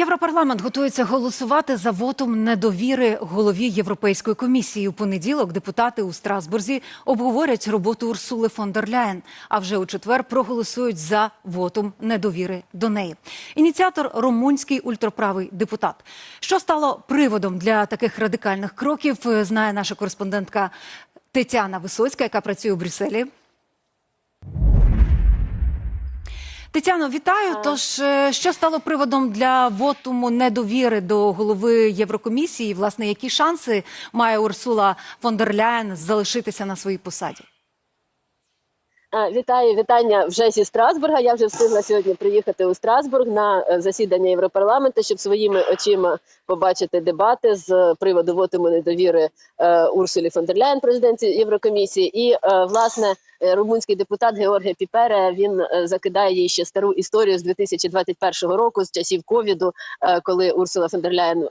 Європарламент готується голосувати за вотом недовіри голові Європейської комісії. У понеділок депутати у Страсбурзі обговорять роботу Урсули фон дер Ляєн, а вже у четвер проголосують за вотом недовіри до неї. Ініціатор румунський ультраправий депутат. Що стало приводом для таких радикальних кроків, знає наша кореспондентка Тетяна Висоцька, яка працює у Брюсселі. Тетяно, вітаю. Тож е, що стало приводом для вотуму недовіри до голови Єврокомісії? Власне, які шанси має Урсула фон дер Ляєн залишитися на своїй посаді? Вітаю, вітання вже зі Страсбурга. Я вже встигла сьогодні приїхати у Страсбург на е, засідання Європарламенту, щоб своїми очима побачити дебати з приводу вотуму недовіри е, Урсулі фон дер Ляєн, президенті Єврокомісії. І власне румунський депутат Георгій Піпере він е, закидає їй ще стару історію з 2021 року, з часів ковіду, е, коли Урсула фон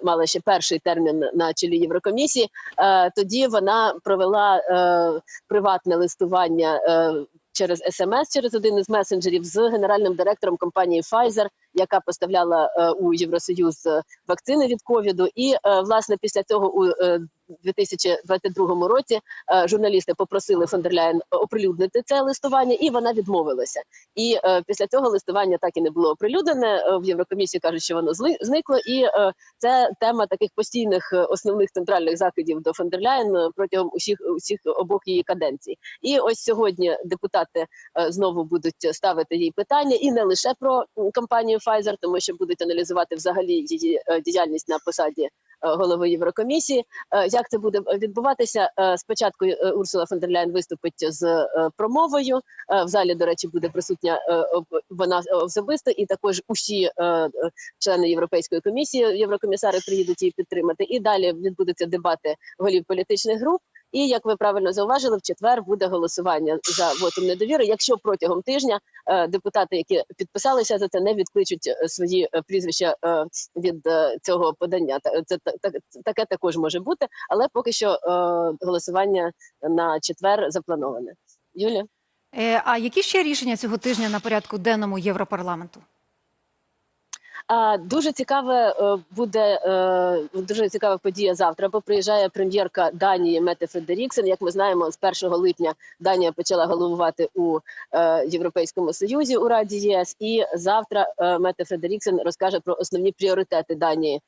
мала ще перший термін на чолі Єврокомісії. Е, Тоді вона провела е, приватне листування. е, через смс, через один із месенджерів з генеральним директором компанії Pfizer, яка поставляла е, у Євросоюз е, вакцини від ковіду. І е, власне після цього у е, 2022 році е, журналісти попросили фон дер Ляєн оприлюднити це листування, і вона відмовилася. І е, після цього листування так і не було оприлюднене. Е, В Єврокомісії кажуть, що воно зникло, і це тема таких постійних основних центральних заходів до фон дер Ляєн е, протягом усіх усіх обох її каденцій. І ось сьогодні депутати знову будуть ставити їй питання, і не лише про компанію Pfizer, тому що будуть аналізувати взагалі її діяльність на посаді голови Єврокомісії. Е, Як це буде відбуватися? Е, Спочатку е, Урсула фон виступить з е, промовою. Е, В залі, до речі, буде присутня е, вона особисто, і також усі е, е, члени Європейської комісії, єврокомісари приїдуть її підтримати. І далі відбудуться дебати голів політичних груп. І як ви правильно зауважили, в четвер буде голосування за вотом недовіри. Якщо протягом тижня е, депутати, які підписалися за це, не відкличуть е, свої е, прізвища від цього подання, це та- та- таке також може бути, але поки що голосування на четвер заплановане. Юлія? Е, А які ще рішення цього тижня на порядку денному Європарламенту? Дуже цікаве е, буде е, дуже цікава подія завтра. Бо приїжджає прем'єрка Данії Мете Фредеріксен. Як ми знаємо, з 1 липня Данія почала головувати у е, Європейському Союзі у Раді ЄС. І завтра Мете Фредеріксен розкаже про основні пріоритети Данії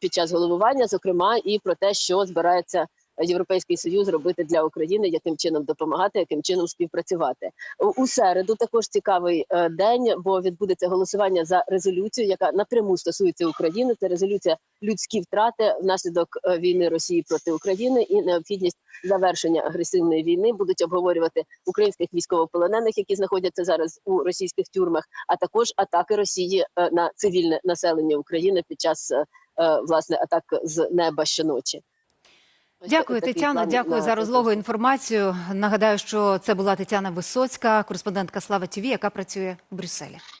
під час головування, зокрема і про те, що збирається. Європейський союз робити для України, яким чином допомагати, яким чином співпрацювати у, середу. Також цікавий е, день, бо відбудеться голосування за резолюцію, яка напряму стосується України. Це резолюція людські втрати внаслідок е, війни Росії проти України і необхідність завершення агресивної війни. Будуть обговорювати українських військовополонених, які знаходяться зараз у російських тюрмах, а також атаки Росії е, на цивільне населення України під час власне атак з неба щоночі. Дякую, Тетяна. Дякую за розлогу інформацію. Нагадаю, що це була Тетяна Висоцька, кореспондентка Слава ТІВІ, яка працює в Брюсселі.